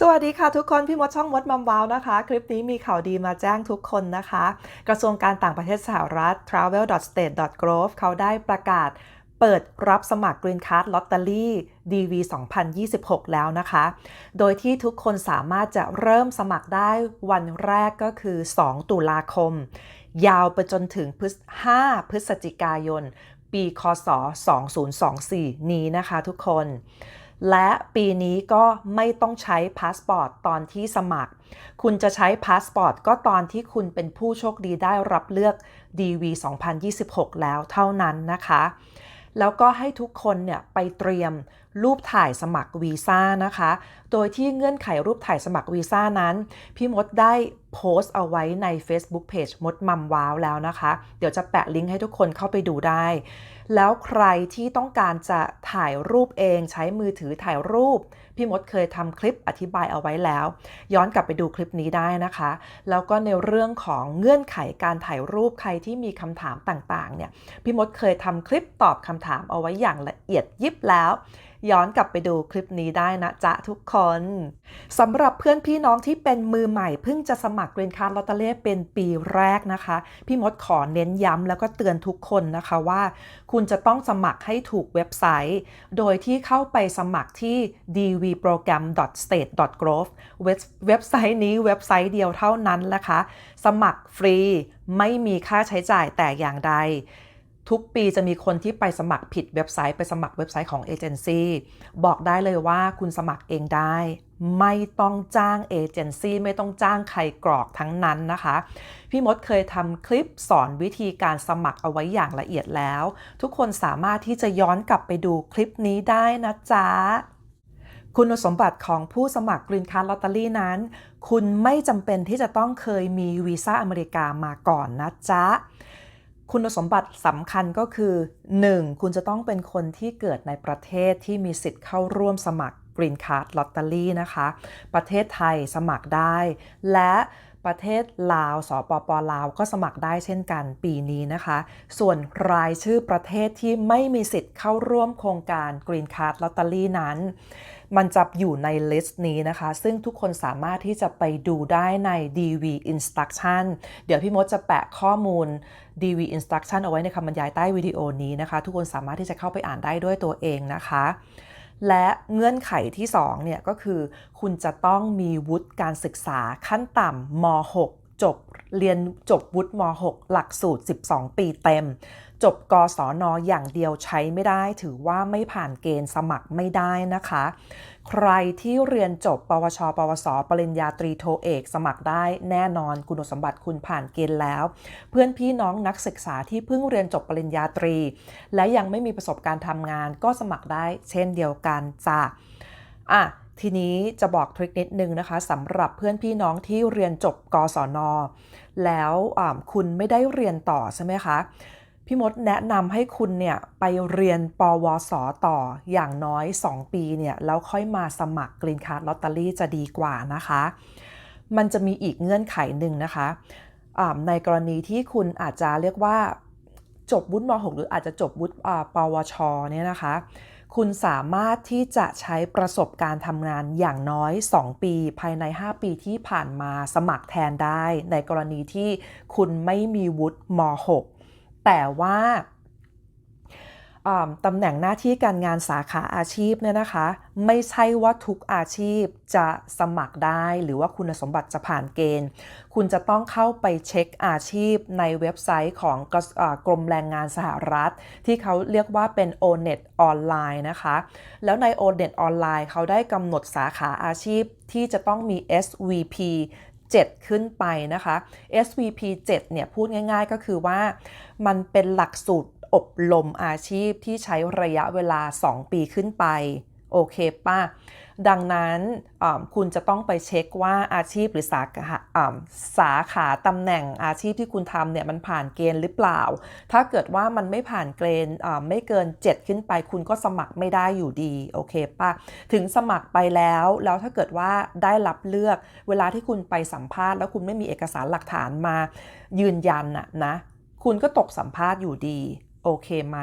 สวัสดีค่ะทุกคน พี่มดช่องมดมัมวาวนะคะ คลิปนี้มีข่าวดีมาแจ้งทุกคนนะคะ กระทรวงการต่างประเทศสหรัฐ travel.state.gov เขาได้ประกาศเปิดรับสมัคร Green Card Lottery DV 2026 แล้วนะคะ โดยที่ทุกคนสามารถจะเริ่มสมัครได้วันแรกก็คือ 2 ตุลาคม ยาวไปจนถึงพฤษ5พฤศจิกายน ปี คศ 2024 นี้นะคะทุกคน และปีนี้ก็ไม่ต้องใช้พาสปอร์ตตอนที่สมัคร คุณจะใช้พาสปอร์ตก็ตอนที่คุณเป็นผู้โชคดีได้รับเลือก DV 2026 แล้วเท่านั้นนะคะ แล้วก็ให้ทุกคนเนี่ยไปเตรียมรูปถ่ายสมัครวีซ่านะคะ โดยที่เงื่อนไขรูปถ่ายสมัครวีซ่านั้น พี่มดได้โพสต์เอาไว้ใน Facebook Page มดมัมว้าวแล้วนะคะ เดี๋ยวจะแปะลิงก์ให้ทุกคนเข้าไปดูได้ แล้วใครที่ต้องการจะถ่ายรูปเองใช้มือถือถ่ายรูป พี่มดเคยทำคลิปอธิบายเอาไว้แล้ว ย้อนกลับไปดูคลิปนี้ได้นะคะ แล้วก็ในเรื่องของเงื่อนไขการถ่ายรูปใครที่มีคำถามต่างๆเนี่ยพี่มดเคยทำคลิปตอบคำถามเอาไว้อย่างละเอียดยิบแล้ว ย้อนกลับไปดูคลิปนี้ได้นะจ๊ะทุกคนสำหรับเพื่อนพี่น้องที่เป็นมือใหม่เพิ่งจะสมัคร Green Card Lottery เป็นปีแรกนะคะ พี่มดขอเน้นย้ำแล้วก็เตือนทุกคนนะคะว่า คุณจะต้องสมัครให้ถูกเว็บไซต์ โดยที่เข้าไปสมัครที่ dvprogram.state.gov เว็บไซต์นี้เว็บไซต์เดียวเท่านั้นนะคะ สมัครฟรีไม่มีค่าใช้จ่ายแต่อย่างใด ทุกปีจะมีคนที่ไปสมัครผิดเว็บไซต์ไปสมัครเว็บไซต์ของเอเจนซี่บอกได้เลยว่าคุณสมัครเองได้ ไม่ต้องจ้างเอเจนซี่ไม่ต้องจ้างใครกรอกทั้งนั้นนะคะ พี่มดเคยทำคลิปสอนวิธีการสมัครเอาไว้อย่างละเอียดแล้ว ทุกคนสามารถที่จะย้อนกลับไปดูคลิปนี้ได้นะจ๊ะคุณสมบัติของผู้สมัคร Green Card Lottery นั้น คุณไม่จำเป็นที่จะต้องเคยมีวีซ่าอเมริกามาก่อนนะจ๊ะ คุณสมบัติสำคัญก็คือ 1. คุณจะต้องเป็นคนที่เกิดในประเทศที่มีสิทธิ์เข้าร่วมสมัคร Green Card Lottery นะคะ ประเทศไทยสมัครได้ และประเทศลาว สปปลาว ก็สมัครได้เช่นกันปีนี้นะคะ ส่วนรายชื่อประเทศที่ไม่มีสิทธิ์เข้าร่วมโครงการ Green Card Lottery นั้น มันจะอยู่ในลิสต์นี้นะคะ ซึ่งทุกคนสามารถที่จะไปดูได้ใน DV Instruction เดี๋ยวพี่มดจะแปะข้อมูล DV Instruction เอาไว้ในคำบรรยายใต้วิดีโอนี้นะคะ ทุกคนสามารถที่จะเข้าไปอ่านได้ด้วยตัวเองนะคะและเงื่อนไขที่2เนี่ยก็คือ คุณจะต้องมีวุฒิการศึกษาขั้นต่ำม .6 จบเรียนจบวุฒิม .6 หลักสูตร 12 ปีเต็มจบกศนออย่างเดียวใช้ไม่ได้ ถือว่าไม่ผ่านเกณฑ์สมัครไม่ได้นะคะ ใครที่เรียนจบ ปวช ปวส ปริญญาตรีโทเอก สมัครได้แน่นอนคุณสมบัติคุณผ่านเกณฑ์แล้ว เพื่อนพี่น้องนักศึกษาที่เพิ่งเรียนจบปริญญาตรี และยังไม่มีประสบการณ์ทำงานก็สมัครได้เช่นเดียวกันจ้ะอะทีนี้จะบอกทริคนิดนึงนะคะสำหรับเพื่อนพี่น้องที่เรียนจบกศน แล้วคุณไม่ได้เรียนต่อใช่ไหมคะ พี่มดแนะนำให้คุณเนี่ยไปเรียนปวสต่ออย่างน้อย 2 ปีเนี่ยแล้วค่อยมาสมัคร Green Card Lottery จะดีกว่านะคะ มันจะมีอีกเงื่อนไขหนึ่งนะคะะในกรณีที่คุณอาจจะเรียกว่าจบวุฒิม .6 หรืออาจจะจบวุฒิปวชเนี่ยนะคะ คุณสามารถที่จะใช้ประสบการณ์ทำงานอย่างน้อย 2 ปี ภายใน 5 ปีที่ผ่านมาสมัครแทนได้ ในกรณีที่คุณไม่มีวุฒิม .6 แต่ว่าตำแหน่งหน้าที่การงานสาขาอาชีพเนี่ยนะคะ ไม่ใช่ว่าทุกอาชีพจะสมัครได้หรือว่าคุณสมบัติจะผ่านเกณฑ์ คุณจะต้องเข้าไปเช็คอาชีพในเว็บไซต์ของกรมแรงงานสหรัฐ ที่เขาเรียกว่าเป็น ONET ออนไลน์นะคะ แล้วใน ONET ออนไลน์เขาได้กำหนดสาขาอาชีพที่จะต้องมี SVP 7 ขึ้นไปนะคะ SVP 7เนี่ยพูดง่ายๆก็คือว่ามันเป็นหลักสูตรอบรมอาชีพที่ใช้ระยะเวลา 2 ปีขึ้นไป โอเคป่ะดังนั้นคุณจะต้องไปเช็คว่าอาชีพหรือสาขาสาขาตำแหน่งอาชีพที่คุณทำเนี่ยมันผ่านเกณฑ์หรือเปล่า ถ้าเกิดว่ามันไม่ผ่านเกณฑ์ไม่เกิน 7 ขึ้นไป คุณก็สมัครไม่ได้อยู่ดีโอเคป่ะถึงสมัครไปแล้วแล้วถ้าเกิดว่าได้รับเลือก เวลาที่คุณไปสัมภาษณ์แล้วคุณไม่มีเอกสารหลักฐานมายืนยันนะนะคุณก็ตกสัมภาษณ์อยู่ดีโอเคไหม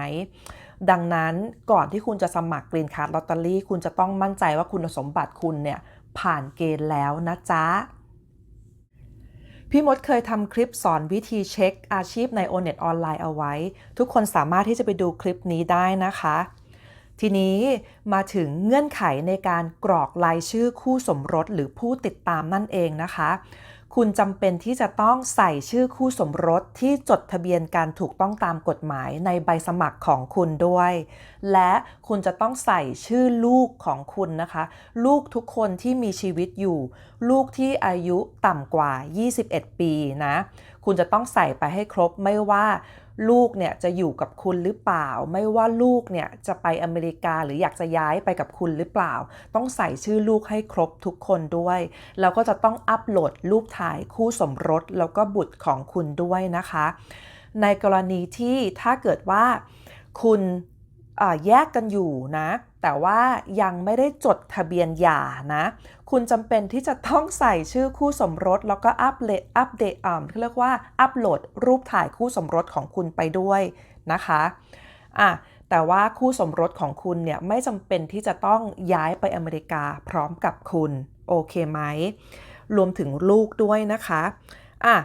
ดังนั้นก่อนที่คุณจะสมัคร Green Card Lottery คุณจะต้องมั่นใจว่าคุณสมบัติคุณเนี่ยผ่านเกณฑ์แล้วนะจ๊ะ พี่มดเคยทำคลิปสอนวิธีเช็คอาชีพใน o n e t ออนไลน์เอาไว้ ทุกคนสามารถที่จะไปดูคลิปนี้ได้นะคะ ทีนี้มาถึงเงื่อนไขในการกรอกรายชื่อคู่สมรสหรือผู้ติดตามนั่นเองนะคะ คุณจำเป็นที่จะต้องใส่ชื่อคู่สมรสที่จดทะเบียนการถูกต้องตามกฎหมายในใบสมัครของคุณด้วย และคุณจะต้องใส่ชื่อลูกของคุณนะคะ ลูกทุกคนที่มีชีวิตอยู่ ลูกที่อายุต่ำกว่า 21 ปีนะ คุณจะต้องใส่ไปให้ครบไม่ว่า ลูกเนี่ยจะอยู่กับคุณหรือเปล่า ไม่ว่าลูกเนี่ยจะไปอเมริกาหรืออยากจะย้ายไปกับคุณหรือเปล่า ต้องใส่ชื่อลูกให้ครบทุกคนด้วย แล้วก็จะต้องอัปโหลดรูปถ่ายคู่สมรสแล้วก็บุตรของคุณด้วยนะคะ ในกรณีที่ถ้าเกิดว่าคุณ แยกกันอยู่นะ แต่ว่ายังไม่ได้จดทะเบียนหย่านะ คุณจำเป็นที่จะต้องใส่ชื่อคู่สมรส แล้วก็อัปเดตอัปเดตอ่าเรียกว่าอัปโหลดรูปถ่ายคู่สมรสของคุณไปด้วยนะคะอะแต่ว่าคู่สมรสของคุณเนี่ยไม่จำเป็นที่จะต้องย้ายไปอเมริกาพร้อมกับคุณ โอเคไหม รวมถึงลูกด้วยนะคะอะ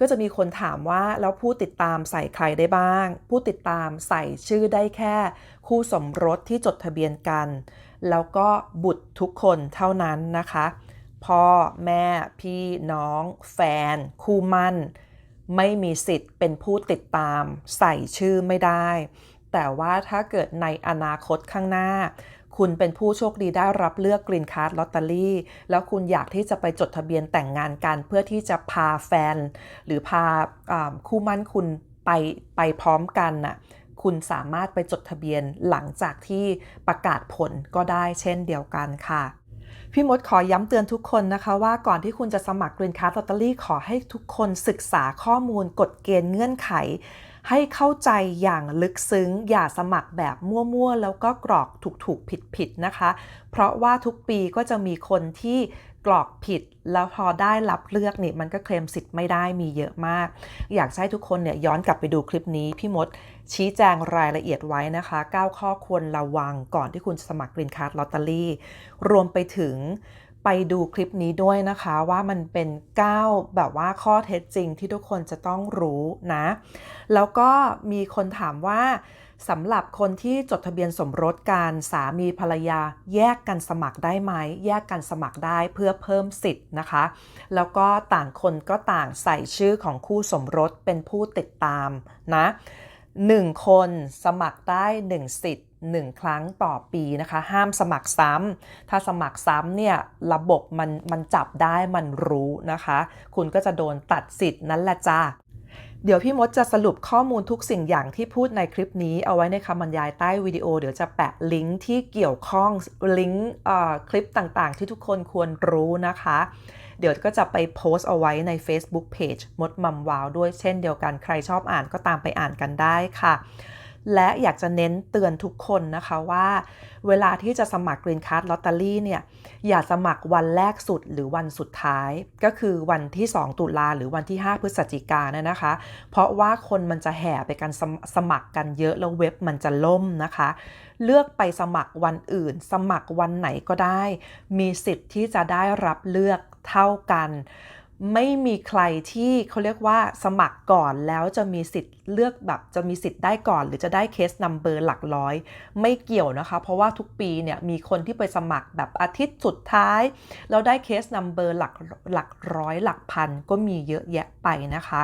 ก็จะมีคนถามว่าแล้วผู้ติดตามใส่ใครได้บ้าง ผู้ติดตามใส่ชื่อได้แค่ คู่สมรสที่จดทะเบียนกัน แล้วก็บุตรทุกคนเท่านั้นนะคะ พ่อแม่พี่น้อง แฟน คู่มั่น ไม่มีสิทธิ์เป็นผู้ติดตามใส่ชื่อไม่ได้ แต่ว่าถ้าเกิดในอนาคตข้างหน้า คุณเป็นผู้โชคดีได้รับเลือกกรีนการ์ดลอตเตอรี่ แล้วคุณอยากที่จะไปจดทะเบียนแต่งงานกัน เพื่อที่จะพาแฟน หรือพาอคู่มั่นคุณไปไปพร้อมกันน่ะคุณสามารถไปจดทะเบียนหลังจากที่ประกาศผลก็ได้เช่นเดียวกันค่ะพี่มดขอย้ำเตือนทุกคนนะคะว่าก่อนที่คุณจะสมัคร Green Card Lottery ขอให้ทุกคนศึกษาข้อมูลกฎเกณฑ์เงื่อนไข ให้เข้าใจอย่างลึกซึ้ง อย่าสมัครแบบมั่วๆ แล้วก็กรอกถูกๆ ผิดๆ นะคะ เพราะว่าทุกปีก็จะมีคนที่กรอกผิดแล้วพอได้รับเลือกนี่มันก็เคลมสิทธิ์ไม่ได้มีเยอะมาก อยากให้ทุกคนเนี่ยย้อนกลับไปดูคลิปนี้พี่มดชี้แจงรายละเอียดไว้นะคะ 9 ข้อควรระวังก่อนที่คุณจะสมัคร Green Card Lottery รวมไปถึง ไปดูคลิปนี้ด้วยนะคะว่ามันเป็น 9 แบบว่าข้อเท็จจริงที่ทุกคนจะต้องรู้นะ แล้วก็มีคนถามว่าสำหรับคนที่จดทะเบียนสมรสกันสามีภรรยาแยกกันสมัครได้ไหม แยกกันสมัครได้เพื่อเพิ่มสิทธิ์นะคะ แล้วก็ต่างคนก็ต่างใส่ชื่อของคู่สมรสเป็นผู้ติดตามนะ 1 คนสมัครได้ 1 สิทธิ์ 1 ครั้งต่อปีนะคะ ห้ามสมัครซ้ำถ้าสมัครซ้ำเนี่ยระบบมันมันจับได้มันรู้นะคะ คุณก็จะโดนตัดสิทธิ์นั่นแหละจ้าเดี๋ยวพี่มดจะสรุปข้อมูลทุกสิ่งอย่างที่พูดในคลิปนี้เอาไว้ในคำบรรยายใต้วิดีโอ เดี๋ยวจะแปะลิงก์ที่เกี่ยวข้องลิงก์คลิปต่างๆ ที่ทุกคนควรรู้นะคะ เดี๋ยวก็จะไปโพสต์เอาไว้ใน Facebook Page มดมัมวาวด้วยเช่นเดียวกัน ใครชอบอ่านก็ตามไปอ่านกันได้ค่ะ และอยากจะเน้นเตือนทุกคนนะคะว่า เวลาที่จะสมัคร Green Card Lottery เนี่ยอย่าสมัครวันแรกสุดหรือวันสุดท้าย ก็คือวันที่ 2 ตุลาหรือวันที่ 5 พฤศจิกายนนนะคะ เพราะว่าคนมันจะแห่ไปกันสมสมัครกันเยอะแล้วเว็บมันจะล่มนะคะ เลือกไปสมัครวันอื่น สมัครวันไหนก็ได้ มีสิทธิ์ที่จะได้รับเลือกเท่ากัน ไม่มีใครที่เขาเรียกว่าสมัครก่อนแล้วจะมีสิทธิ์เลือกแบบจะมีสิทธิ์ได้ก่อน หรือจะได้เคสนัมเบอร์หลักร้อย ไม่เกี่ยวนะคะ เพราะว่าทุกปีเนี่ยมีคนที่ไปสมัครแบบอาทิตย์สุดท้าย แล้วได้เคสนัมเบอร์หลักหลักร้อยหลักพัน ก็มีเยอะแยะไปนะคะ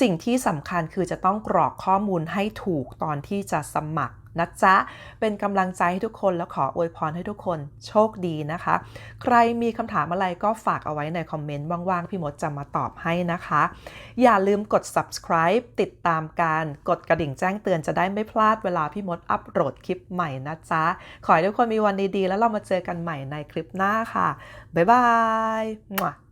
สิ่งที่สำคัญคือจะต้องกรอกข้อมูลให้ถูกตอนที่จะสมัคร นะจ๊ะ เป็นกำลังใจให้ทุกคนแล้วขออวยพรให้ทุกคนโชคดีนะคะ ใครมีคำถามอะไรก็ฝากเอาไว้ในคอมเมนต์ว่างๆ พี่มดจะมาตอบให้นะคะ อย่าลืมกด subscribe ติดตามการกดกระดิ่งแจ้งเตือนจะได้ไม่พลาดเวลาพี่มดอัปโหลดคลิปใหม่นะจ๊ะ ขอให้ทุกคนมีวันดีๆ แล้วเรามาเจอกันใหม่ในคลิปหน้าค่ะ บ๊ายบาย